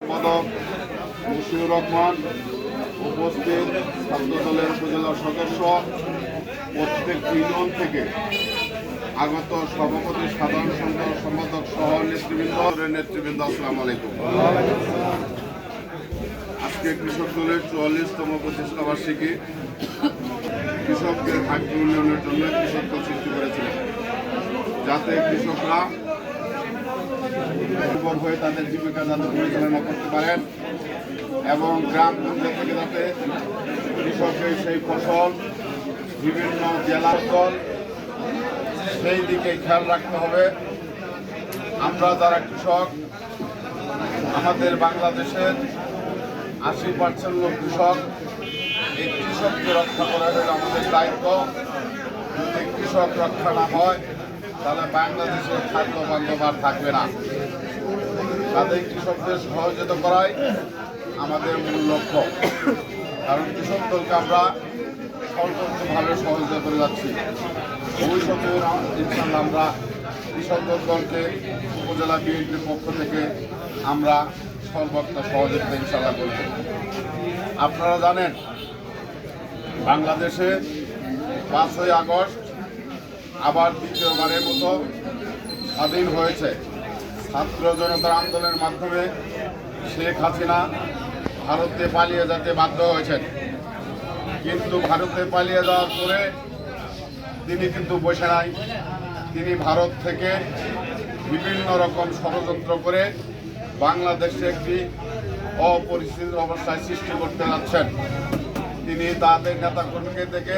সম্পাদক মুশিউর রহমান উপস্থিত ছাত্র দলের উপজেলা সদস্য, প্রত্যেক ইউনিয়ন থেকে আগত সভাপতি, সাধারণ সম্পাদক সম্পাদক সহ নেতৃবৃন্দ নেতৃবৃন্দ, আসসালামু আলাইকুম। আজকে কৃষক দলের চুয়াল্লিশতম প্রতিষ্ঠা বার্ষিকী। কৃষকদের ভাগ্য উন্নয়নের জন্য কৃষক সৃষ্টি করেছিলেন যাতে কৃষকরা নির্ভর হয়ে তাদের জীবিকা যাতে পরিচালনা করতে পারেন এবং গ্রাম গ্রামগঞ্জ থেকে যাতে কৃষকের সেই ফসল, বিভিন্ন জেলার দল সেই দিকে খেয়াল রাখতে হবে। আমরা যারা কৃষক, আমাদের বাংলাদেশের আশি পার্সেন্ট লোক কৃষক। এই কৃষককে রক্ষা করা হলো আমাদের দায়িত্ব। যদি কৃষক রক্ষা না হয় তাহলে বাংলাদেশের খাদ্য বান্ধব আর থাকবে না। তাদের কৃষকদের সহযোগিতা করাই আমাদের মূল লক্ষ্য। কারণ কৃষক দলকে আমরা সর্বোচ্চভাবে সহযোগিতা করে যাচ্ছি। ভবিষ্যতে ইনশাল্লাহ আমরা কৃষক দলকে উপজেলা বিএনপির পক্ষ থেকে আমরা সর্বাত্মক সহযোগিতা ইনশাল্লাহ করব। আপনারা জানেন, বাংলাদেশে পাঁচই আগস্ট আবার দ্বিতীয়বারের মতো স্বাধীন হয়েছে। ছাত্র জনতার আন্দোলনের মাধ্যমে শেখ হাসিনা ভারতে পালিয়ে যেতে বাধ্য হয়েছেন। কিন্তু ভারতে পালিয়ে যাওয়ার পরে তিনি কিন্তু বসে নাই। তিনি ভারত থেকে বিভিন্ন রকম ষড়যন্ত্র করে বাংলাদেশে একটি অপরিস্থিত অবস্থায় সৃষ্টি করতে যাচ্ছেন। তিনি তাদের নেতাকর্মীকে থেকে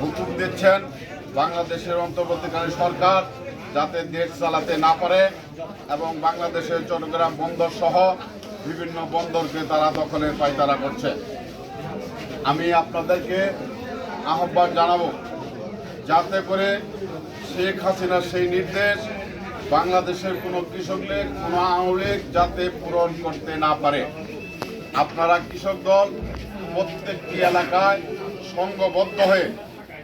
হুকুম দিচ্ছেন বাংলাদেশের অন্তর্বর্তীকালীন সরকার যাতে দেশ চালাতে না পারে এবং বাংলাদেশের চট্টগ্রাম বন্দর সহ বিভিন্ন বন্দরকে তারা দখলের পায়তারা করছে। আমি আপনাদেরকে আহ্বান জানাব যাতে করে শেখ হাসিনার সেই নির্দেশ বাংলাদেশের কোনো কৃষক লীগ, কোনো আওয়ামী যাতে পূরণ করতে না পারে। আপনারা কৃষক দল প্রত্যেকটি এলাকায় সংঘবদ্ধ হয়ে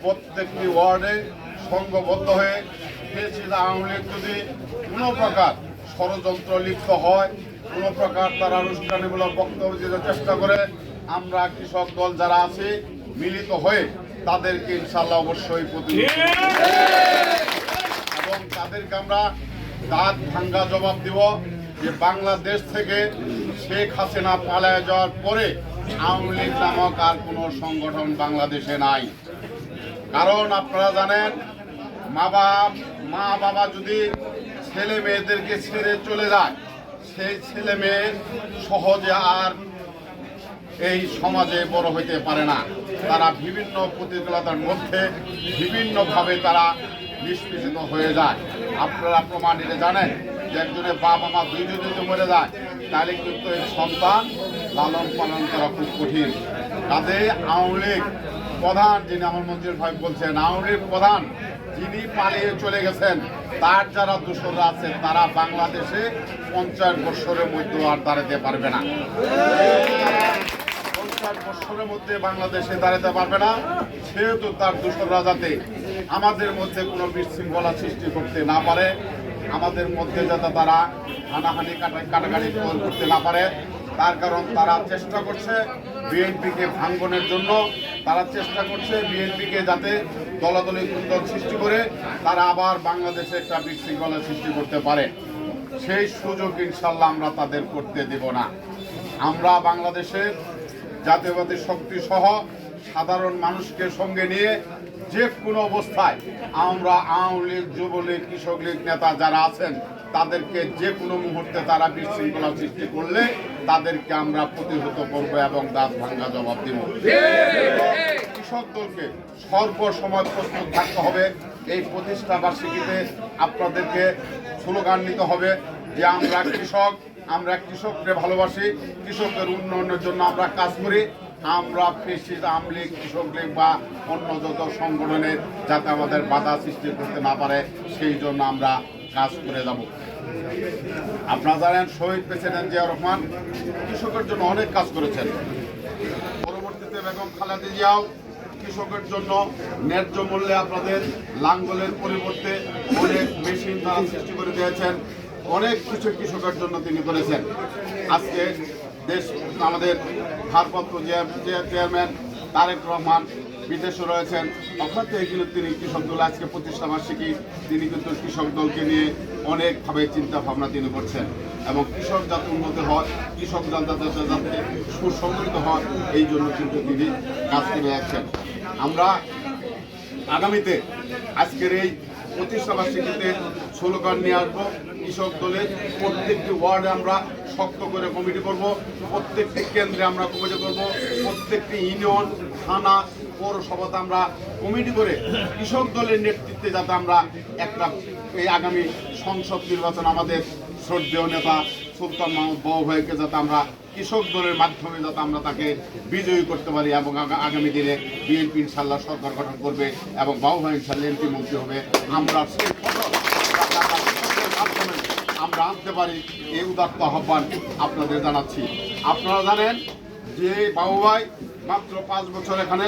প্রত্যেকটি ওয়ার্ডে সংঘবদ্ধ হয়ে পেয়েছিল আওয়ামী লীগ যদি কোনো প্রকার ষড়যন্ত্র লিপ্ত হয় কোনো প্রকার তারা অনুষ্ঠানমূলক বক্তব্য দিতে চেষ্টা করে আমরা কৃষক দল যারা আছি মিলিত হয়ে তাদেরকে ইনশাল্লাহ অবশ্যই প্রতিরোধ এবং তাদেরকে আমরা দাঁত ভাঙ্গা জবাব দিব যে বাংলাদেশ থেকে শেখ হাসিনা পালায় যাওয়ার পরে আওয়ামী লীগ নামক আর কোনো সংগঠন বাংলাদেশে নাই। কারণ আপনারা জানেন, মা বাপ, মা বাবা যদি ছেলে মেয়েদেরকে ছেড়ে চলে যায়, সেই ছেলে মেয়ে সহজে আর এই সমাজে বড় হইতে পারে না। তারা বিভিন্ন প্রতিকূলতার মধ্যে বিভিন্নভাবে তারা নিষ্পেষিত হয়ে যায়। আপনারা প্রমাণিত জানেন যে একজনের বাবা মা দুইজন যদি মরে যায়, তাহলে কিন্তু এই সন্তান লালন পালন করা খুব কঠিন। তাদের আওয়ামী প্রধান যিনি আমার মন্ত্রীর ভাই বলছেন, আওয়ামী প্রধান যিনি পালিয়ে চলে গেছেন, তার যারা দূষররা আছে তারা বাংলাদেশে পঞ্চাশ বৎসরের মধ্যে আর দাঁড়াতে পারবে না। পঞ্চাশ বৎসরের মধ্যে বাংলাদেশে দাঁড়াতে পারবে না, সেহেতু তার দূষররা যাতে আমাদের মধ্যে কোনো বিশৃঙ্খলা সৃষ্টি করতে না পারে, আমাদের মধ্যে যাতে তারা হানাহানি কাটা কাটাকাটি করতে না পারে তার কারণ তারা চেষ্টা করছে বিএনপিকে ভাঙ্গনের জন্য। তারা চেষ্টা করছে বিএনপিকে যাতে দলাদলি গুন্দল সৃষ্টি করে তারা আবার বাংলাদেশে একটা বিশৃঙ্খলা সৃষ্টি করতে পারে। সেই সুযোগ ইনশাল্লাহ আমরা তাদের করতে দেব না। আমরা বাংলাদেশে জাতীয়বাদী শক্তি সহ সাধারণ মানুষকে সঙ্গে নিয়ে যে কোনো অবস্থায় আমরা আওয়ামী লীগ, যুবলীগ কৃষক লীগ নেতা যারা আছেন, তাদেরকে যে কোনো মুহূর্তে তারা বিশৃঙ্খলা সৃষ্টি করলে তাদেরকে আমরা প্রতিহত করব এবং দাঁত ভাঙ্গা জবাব দিব। কৃষক দলকে সর্বসময় প্রস্তুত থাকতে হবে। এই প্রতিষ্ঠা বার্ষিকীতে আপনাদেরকে স্লোগান নিতে হবে যে আমরা কৃষক, আমরা কৃষককে ভালোবাসি কৃষকের উন্নয়নের জন্য আমরা কাজ করি। আমরা কৃষি, আমলিগ, কৃষক লীগ বা অন্য যত সংগঠনের যাতে আমাদের বাধা সৃষ্টি করতে না পারে, সেই জন্য আমরা কাজ করে যাব। আপনারা জানেন শহীদ প্রেসিডেন্ট জিয়া রহমান কৃষকের জন্য অনেক কাজ করেছেন। পরবর্তীতে বেগম খালেদা জিয়াও কৃষকের জন্য ন্যায্য মূল্যে আপনাদের লাঙ্গলের পরিবর্তে অনেক মেশিন তারা সৃষ্টি করে দিয়েছেন। অনেক কিছু কৃষকের জন্য তিনি করেছেন। আজকে দেশ, আমাদের ভারপ্রাপ্ত chair- chair- chairman Tarique Rahman বিদেশে রয়েছেন। অর্থাৎ কিন্তু তিনি কৃষক দল, আজকে প্রতিষ্ঠা বার্ষিকী, তিনি কিন্তু কৃষক দলকে নিয়ে অনেকভাবে চিন্তা ভাবনা তিনি করছেন। এবং কৃষক যাতে উন্নত হয় কৃষক যাতে যাতে সুসংগঠিত হয় এই জন্য কিন্তু তিনি কাজ করে যাচ্ছেন। আমরা আগামীতে আজকের এই প্রতিষ্ঠা বার্ষিকীতে স্লোগান নিয়ে আসব, কৃষক দলের প্রত্যেকটি ওয়ার্ডে আমরা শক্ত করে কমিটি করব, প্রত্যেকটি কেন্দ্রে আমরা কমিটি করব, প্রত্যেকটি ইউনিয়ন, থানা পৌরসভাতে আমরা কমিটি করে কৃষক দলের নেতৃত্বে যাতে আমরা একটা এই আগামী সংসদ নির্বাচন আমাদের শ্রদ্ধেয় নেতা সুলতান মাহমুদ বাবু ভাইকে যাতে আমরা কৃষক দলের মাধ্যমে যাতে আমরা তাকে বিজয়ী করতে পারি এবং আগামী দিনে বিএনপি ইনশাল্লাহ সরকার গঠন করবে এবং বাবু ভাই ইনশাল্লাহ এমপি মন্ত্রী হবে। আমরা সেই মাধ্যমে আমরা আনতে পারি, এই উদাত্ত আহ্বান আপনাদের জানাচ্ছি। আপনারা জানেন যে বাবু ভাই মাত্র পাঁচ বছর এখানে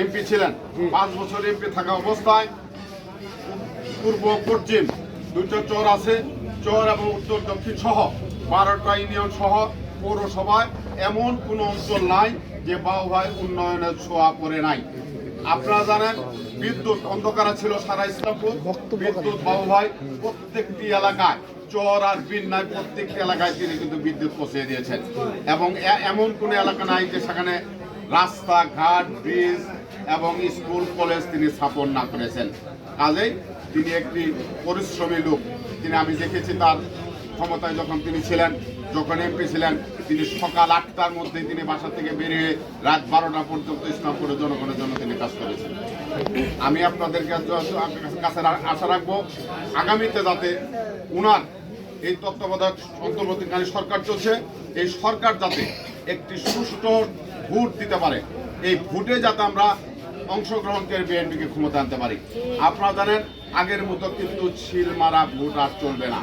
এমপি ছিলেন। পাঁচ বছর এমপি থাকা অবস্থায় পূর্ব পশ্চিম দুটো চর আছে চর এবং উত্তর দক্ষিণ সহ বারোটা ইউনিয়ন সহ পৌরসভায় এমন কোনো অঞ্চল নাই যে বাউভাই উন্নয়নের ছোঁয়া পড়ে নাই। আপনারা জানেন বিদ্যুৎ অন্ধকারা ছিল সারা ইসলামপুর। বিদ্যুৎ বাউভাই প্রত্যেকটি এলাকায় চর আর বিন্যায় প্রত্যেকটি এলাকায় তিনি কিন্তু বিদ্যুৎ পৌঁছে দিয়েছেন। এবং এমন কোনো এলাকা নাই যে সেখানে রাস্তা ঘাট ব্রিজ এবং স্কুল, কলেজ তিনি স্থাপন না করেছেন। কাজেই তিনি একটি পরিশ্রমী লোক। তিনি আমি দেখেছি তার ক্ষমতায় যখন তিনি ছিলেন, যখন এমপি ছিলেন, তিনি সকাল আটটার মধ্যে তিনি বাসা থেকে বেরিয়ে রাত বারোটা পর্যন্ত ইসলামপুরের জনগণের জন্য তিনি কাজ করেছেন। আমি আপনাদের কাছে আশা রাখব, আগামীতে যাতে উনার এই তত্ত্বাবধায়ক অন্তর্বর্তীকালীন সরকার চলছে, এই সরকার যাতে একটি সুষ্ঠু ভোট দিতে পারে। এই ভোটে যাতে আমরা অংশগ্রহণ করে বিএনপিকে ক্ষমতা আনতে পারি। আপনারা জানেন, আগের মতো কিন্তু মারা ভোট আর চলবে না।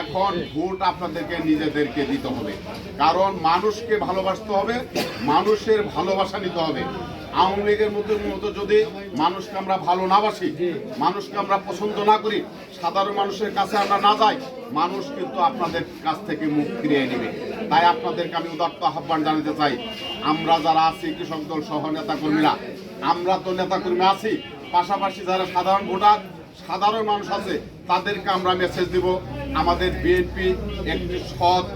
এখন ভোট আপনাদেরকে নিজেদেরকে দিতে হবে। কারণ মানুষকে ভালোবাসতে হবে, মানুষের ভালোবাসা নিতে হবে। আওয়ামী লীগের মধ্যে মতো যদি মানুষকে আমরা ভালো না বাসি, মানুষকে আমরা পছন্দ না করি, সাধারণ মানুষের কাছে আমরা না যাই, মানুষ কিন্তু আপনাদের কাছ থেকে মুখ ফিরিয়ে নেবে। তাই আপনাদেরকে আমি উদাত্ত আহ্বান জানাতে চাই, আমরা যারা আছি কৃষক দল সহ নেতাকর্মীরা, আমরা তো নেতাকর্মী আছি, পাশাপাশি যারা সাধারণ ভোটার, সাধারণ মানুষ আছে, তাদেরকে আমরা মেসেজ দিব, আমাদের বিএনপি একটি সৎ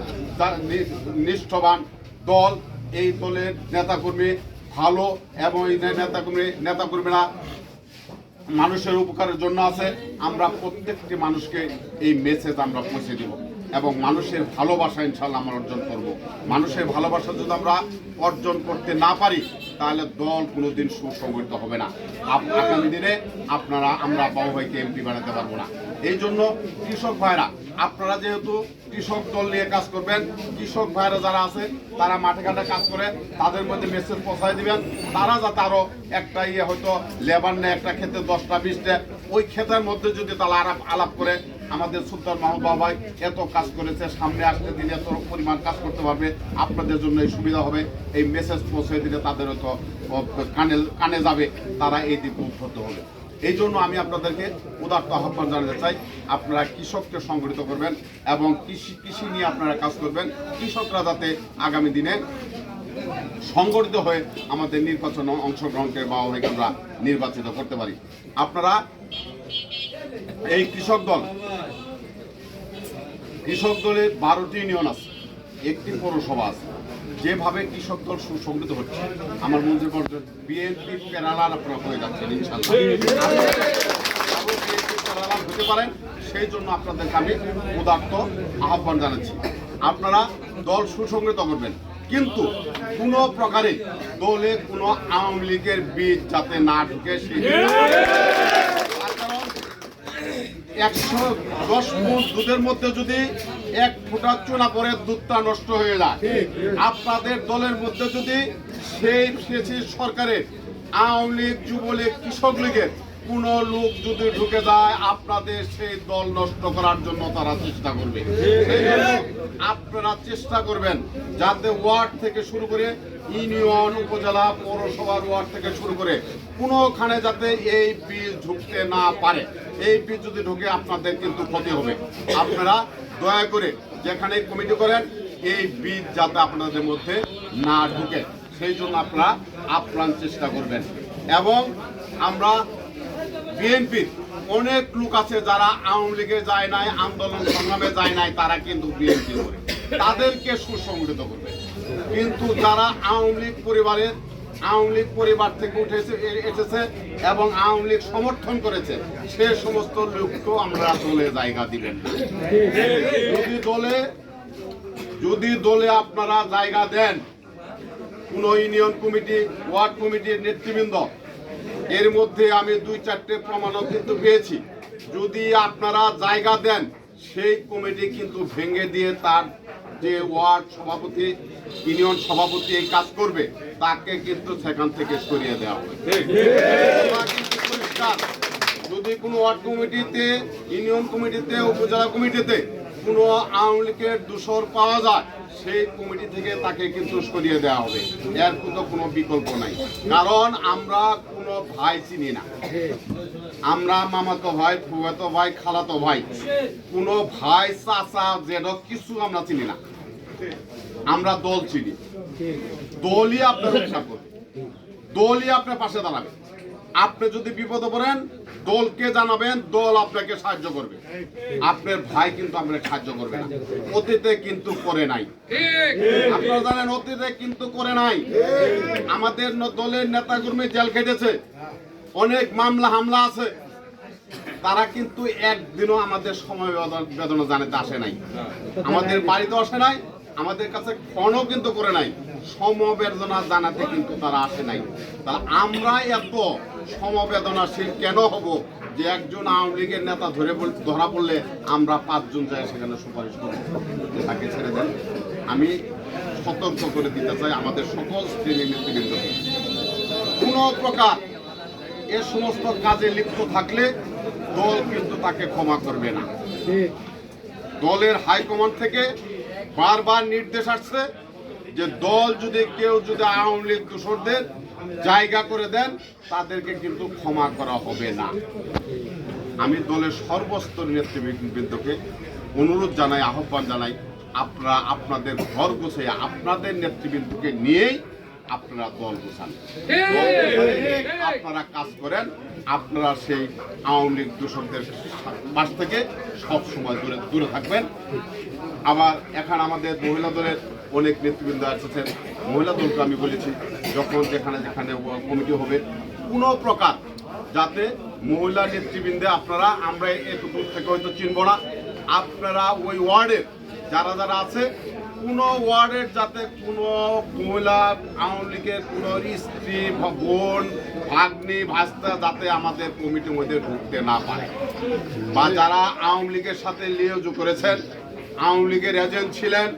নিষ্ঠবান দল, এই দলের নেতাকর্মী ভালো এবং এই নেতাকর্মী, নেতাকর্মীরা মানুষের উপকারের জন্য আছে, আমরা প্রত্যেকটি মানুষকে এই মেসেজ আমরা পৌঁছে দিব। এবং মানুষের ভালোবাসা ইনশাল্লাহ আমরা অর্জন করব। মানুষের ভালোবাসা যদি আমরা অর্জন করতে না পারি, তাহলে দল কোনোদিন সুসংগঠিত হবে না। আগামী দিনে আপনারা, আমরা বাবু ভাইকে এমপি বানাতে পারব না। এই জন্য কৃষক ভাইরা, আপনারা যেহেতু কৃষক দল নিয়ে কাজ করবেন, কৃষক ভাইরা যারা আছে, তারা মাঠে ঘাটে কাজ করে, তাদের মধ্যে মেসেজ পৌঁছায় দিবেন। তারা যাতে আরও একটা ইয়ে হয়তো লেবার নেয়, একটা ক্ষেত্রে দশটা, বিশটা, ওই ক্ষেতের মধ্যে যদি তারা আলাপ আলাপ করে আমাদের সুলতান মাহমুদ বাবাই এত কাজ করেছে, সামনে আসতে দিলে এত পরিমাণ কাজ করতে পারবে, আপনাদের জন্য এই সুবিধা হবে। এই মেসেজ পৌঁছে দিলে তাদের হয়তো কানে কানে যাবে, তারা এই দিক উদ্বুদ্ধ হবে। এই জন্য আমি আপনাদেরকে উদাত্ত আহ্বান জানাতে চাই, আপনারা কৃষককে সংগঠিত করবেন এবং কৃষি কৃষি নিয়ে আপনারা কাজ করবেন। কৃষকরা যাতে আগামী দিনে সংগঠিত হয়ে আমাদের নির্বাচনে অংশগ্রহণ করে বা আমরা নির্বাচিত করতে পারি। আপনারা এই কৃষক দল। কৃষক দলের বারোটি ইউনিয়ন আছে একটি পৌরসভা আছে। যেভাবে কৃষক দল সুসংগঠিত হচ্ছে আমার মনে হয় বিএনপি প্যারালার আপনারা হয়ে যাচ্ছেন ইনশাল্লাহ হতে পারেন সেই জন্য আপনাদেরকে আমি উদাত্ত আহ্বান জানাচ্ছি। আপনারা দল সুসংগঠিত করবেন কিন্তু কোনো প্রকারে দলে কোনো আওয়ামী লীগের বীজ যাতে না ঢুকে সেই একশো দশ ফুট দুধের মধ্যে যদি এক ফুটা চুনা পরে দুধটা নষ্ট হয়ে যায়। আপনাদের দলের মধ্যে যদি সেই সরকারের আওয়ামী লীগ, যুবলীগ, কৃষক লীগের কোন লোক যদি ঢুকে যায়, আপনাদের সেই দল নষ্ট করার জন্য তারা চেষ্টা করবে। আপনারা চেষ্টা করবেন যাতে ওয়ার্ড থেকে শুরু করে ইউনিয়ন উপজেলা পৌরসভার ওয়ার্ড থেকে শুরু করে কোনোখানে যাতে এই বীজ ঢুকতে না পারে। এই বীজ যদি ঢুকে আপনাদের কিন্তু ক্ষতি হবে। আপনারা দয়া করে যেখানে কমিটি করেন, এই বীজ যাতে আপনাদের মধ্যে না ঢুকে। সেই জন্য আপনারা আপ্রাণ চেষ্টা করবেন। এবং আমরা বিএনপির অনেক লোক আছে যারা আওয়ামী লীগে যায় নাই, আন্দোলন সংগ্রামে যায় নাই, তারা কিন্তু বিএনপি করে তাদেরকে সুসংগঠিত করবে কিন্তু যারা আওয়ামী লীগ পরিবারের আওয়ামী লীগ পরিবার থেকে উঠেছে এসেছে এবং আওয়ামী লীগ সমর্থন করেছে, সে সমস্ত লোককেও আমরা দলে জায়গা দিবেন যদি দলে যদি দলে আপনারা জায়গা দেন, কোন ইউনিয়ন কমিটি, ওয়ার্ড কমিটির নেতৃবৃন্দ, এর মধ্যে আমি দুই চারটে প্রমাণও কিন্তু পেয়েছি। যদি আপনারা জায়গা দেন, সেই কমিটি কিন্তু ভেঙে দিয়ে তার যে ওয়ার্ড সভাপতি, ইউনিয়ন সভাপতি এই কাজ করবে, তাকে কিন্তু সেখান থেকে সরিয়ে দেওয়া হবে। যদি কোনো ওয়ার্ড কমিটিতে, ইউনিয়ন কমিটিতে, উপজেলা কমিটিতে কোনো আওয়ামী লীগের দূষর পাওয়া যায়, সেই কমিটি থেকে তাকে কিন্তু সরিয়ে দেওয়া হবে। এর কিন্তু কোনো বিকল্প নাই। কারণ আমরা কোনো ভাই চিনি না। আমরা মামাতো ভাই ফুয়াতো ভাই, খালাতো ভাই, কোনো ভাই, চাচা জেড কিছু আমরা চিনি না। আমরা দল চিনি। দলই আপনার রক্ষা করবে। দলই আপনার পাশে দাঁড়াবে। আপনি যদি বিপদে পড়েন, দলকে জানাবেন, দল আপনাকে সাহায্য করবে। আপনার ভাই কিন্তু আপনাকে সাহায্য করবে না। অতীতে কিন্তু করে নাই। আপনারা জানেন, অতীতে কিন্তু করে নাই। আমাদের দলের নেতাকর্মী জেল খেটেছে। অনেক মামলা হামলা আছে। তারা কিন্তু একদিনও আমাদের সময় বেদনা জানাতে আসে নাই। আমাদের বাড়িতে আসে নাই। আমাদের কাছে ফোনও কিন্তু করে নাই সমবেদনা জানাতে কিন্তু তারা আসে নাই। তা আমরা এত সমবেদনাশীল কেন হব যে একজন আওয়ামী লীগের নেতা ধরে ধরা পড়লে আমরা পাঁচজন যাই সেখানে সুপারিশ করব? যে তাকে ছেড়ে দেন। আমি সতর্ক করে দিতে চাই আমাদের সকল শ্রেণি নেতৃবৃন্দকে কোনো প্রকার এ সমস্ত কাজে লিপ্ত থাকলে দল কিন্তু তাকে ক্ষমা করবে না। দলের হাইকমান্ড থেকে বারবার নির্দেশ আসছে যে দল যদি কেউ যদি আওয়ামী লীগ দূষরদের জায়গা করে দেন, তাদেরকে কিন্তু ক্ষমা করা হবে না। আমি দলের সর্বস্তর নেতৃবৃন্দকে অনুরোধ জানাই, আহ্বান জানাই, আপনারা আপনাদের ঘর গোছাই আপনাদের নেতৃবৃন্দকে নিয়েই আপনারা দল গোছান। আপনারা কাজ করেন, আপনারা সেই আওয়ামী লীগ দূষকদের পাশ থেকে সব সময় দূরে দূরে থাকবেন। আবার এখন আমাদের মহিলা দলের অনেক নেতৃবৃন্দ এসেছেন। মহিলা দলকে আমি বলেছি, যখন যেখানে যেখানে কমিটি হবে, কোনো প্রকার যাতে মহিলা নেতৃবৃন্দে আপনারা, আমরা একটু দূর থেকে হয়তো চিনব না, আপনারা ওই ওয়ার্ডের যারা যারা আছে, কোনো ওয়ার্ডের যাতে কোনো মহিলা আওয়ামী লীগের কোনো স্ত্রী, বোন, ভাগ্নি, ভাস্তা যাতে আমাদের কমিটির মধ্যে ঢুকতে না পারে। বা যারা আওয়ামী লীগের সাথে লিয়োজ করেছেন আওয়ামী লীগের এজেন্ট ছিলেন।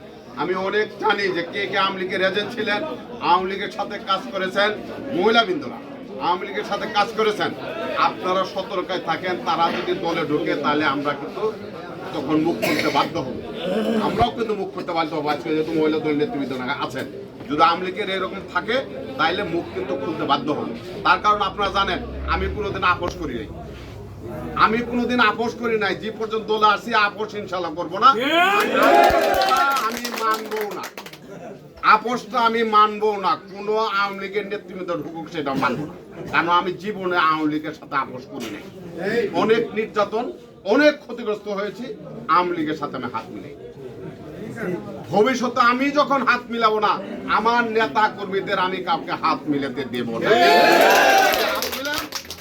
আমি অনেক জানি যে কে কে আওয়ামী লীগের এজেন্ট ছিলেন। আওয়ামী লীগের সাথে কাজ করেছেন মহিলা বিন্দুরা। আওয়ামী লীগের সাথে কাজ করেছেন। আপনারা সতর্কায় থাকেন, তারা যদি দলে ঢোকে তাহলে আমরা কিন্তু তখন মুখ খুলতে বাধ্য হব। আমরাও কিন্তু মুখ খুলতে বাধ্য হব আজকে যেহেতু মহিলা দল নেতৃবৃন্দ আছেন। যদি আওয়ামী লীগের এরকম থাকে, তাইলে মুখ কিন্তু খুলতে বাধ্য হব। তার কারণ আপনারা জানেন, আমি কোনোদিন আপোষ করি নাই। আমি কোনোদিন আপোষ করি নাই। যে পর্যন্ত দলে আসি আপোষ ইনশাল্লাহ করব না। আমি মানবো না। আপোষটা আমি মানবো না। কোনো আওয়ামী লীগের নেতৃবৃন্দ ঢুকুক সেটা মানবো না। কারণ আমি জীবনে আওয়ামী লীগের সাথে আপোষ করি নাই। অনেক নির্যাতন অনেক ক্ষতিগ্রস্ত হয়েছি। আওয়ামী লীগের সাথে আমি হাত মিলাই। ভবিষ্যতে আমি যখন হাত মিলাবো না আমার নেতা কর্মীদের আমি কাউকে হাত মিলাতে দেব না।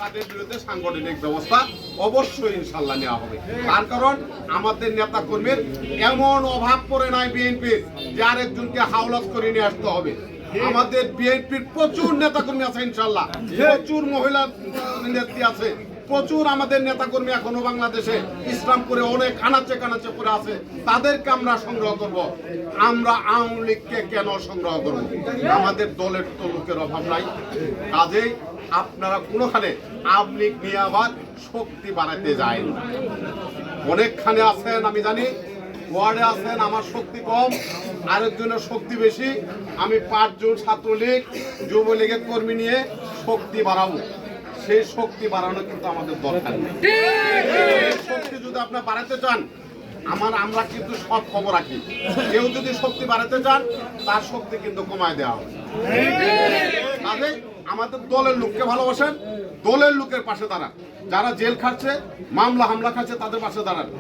তাদের বিরুদ্ধে সাংগঠনিক ব্যবস্থা অবশ্যই ইনশাল্লাহ নেওয়া হবে। তার কারণ আমাদের নেতা কর্মীর এমন অভাব পড়ে নাই বিএনপির যে আরেকজনকে হাওলাত করে নিয়ে আসতে হবে। আমাদের বিএনপির প্রচুর নেতা কর্মী আছে ইনশাল্লাহ। প্রচুর মহিলা নেত্রী আছে। প্রচুর আমাদের নেতাকর্মী এখনও বাংলাদেশে ইসলাম করে অনেক আনাচে কানাচে করে আছে। তাদেরকে আমরা সংগ্রহ করব। আমরা আওয়ামী লীগকে কেন সংগ্রহ করব? আমাদের দলের তো লোকের অভাব নাই। কাজেই আপনারা কোনোখানে লীগ নিয়ে আবার শক্তি বাড়াতে যায় অনেকখানে আছেন, আমি জানি। ওয়ার্ডে আছেন, আমার শক্তি কম, আরেকজনের শক্তি বেশি। আমি পাঁচজন ছাত্রলীগ, যুবলীগের কর্মী নিয়ে শক্তি বাড়াবো। সেই শক্তি বাড়ানো কিন্তু আমাদের দরকার নেই। শক্তি যদি আপনার বাড়াতে চান, আমার, আমরা কিন্তু সব খবর রাখি। কেউ যদি শক্তি বাড়াতে চান, তার শক্তি কিন্তু কমায় দেওয়া হবে। আমাদের দলের লোককে ভালোবাসেন, দলের লোকের পাশে দাঁড়ান। যারা জেল খাচ্ছে মামলা, হামলা খাচ্ছে তাদের পাশে দাঁড়ান।